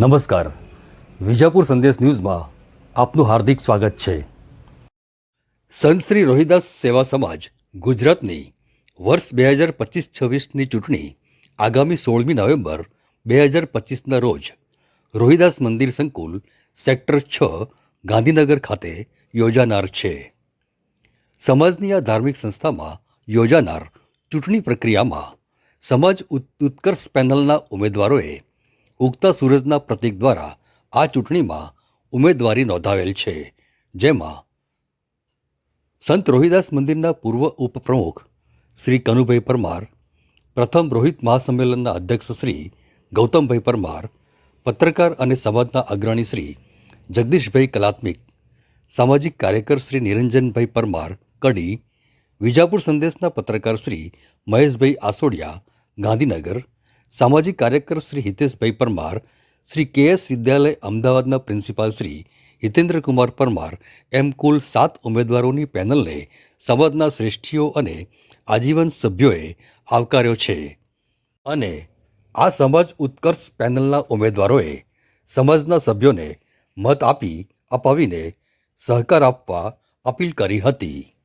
નમસ્કાર. વિજાપુર સંદેશ ન્યૂઝમાં આપનું હાર્દિક સ્વાગત છે. સંત શ્રી રોહિદાસ સેવા સમાજ ગુજરાતની વર્ષ બે હજાર પચીસ છવ્વીસની ચૂંટણી આગામી સોળમી નવેમ્બર બે હજાર પચીસના રોજ રોહિદાસ મંદિર સંકુલ સેક્ટર છ ગાંધીનગર ખાતે યોજાનાર છે. સમાજની આ ધાર્મિક સંસ્થામાં યોજાનાર ચૂંટણી પ્રક્રિયામાં સમાજ ઉત- ઉત્કર્ષ પેનલના ઉમેદવારોએ ઉગતા સૂરજના પ્રતીક દ્વારા આ ચૂંટણીમાં ઉમેદવારી નોંધાવેલ છે. જેમાં સંત રોહિદાસ મંદિરના પૂર્વ ઉપપ્રમુખ શ્રી કનુભાઈ પરમાર, પ્રથમ રોહિત મહાસંમેલનના અધ્યક્ષ શ્રી ગૌતમભાઈ પરમાર, પત્રકાર અને સમાજના અગ્રણી શ્રી જગદીશભાઈ કલાત્મિક, સામાજિક કાર્યકર શ્રી નિરંજનભાઈ પરમાર, કડી, વિજાપુર સંદેશના પત્રકાર શ્રી મહેશભાઈ આસોડિયા, ગાંધીનગર સામાજિક કાર્યકર શ્રી હિતેશભાઈ પરમાર, શ્રી કેએસ વિદ્યાલય અમદાવાદના પ્રિન્સિપાલ શ્રી હિતેન્દ્રકુમાર પરમાર, એમ કુલ સાત ઉમેદવારોની પેનલને સમાજના શ્રેષ્ઠીઓ અને આજીવન સભ્યોએ આવકાર્યો છે. અને આ સમાજ ઉત્કર્ષ પેનલના ઉમેદવારોએ સમાજના સભ્યોને મત આપી, અપાવીને સહકાર આપવા અપીલ કરી હતી.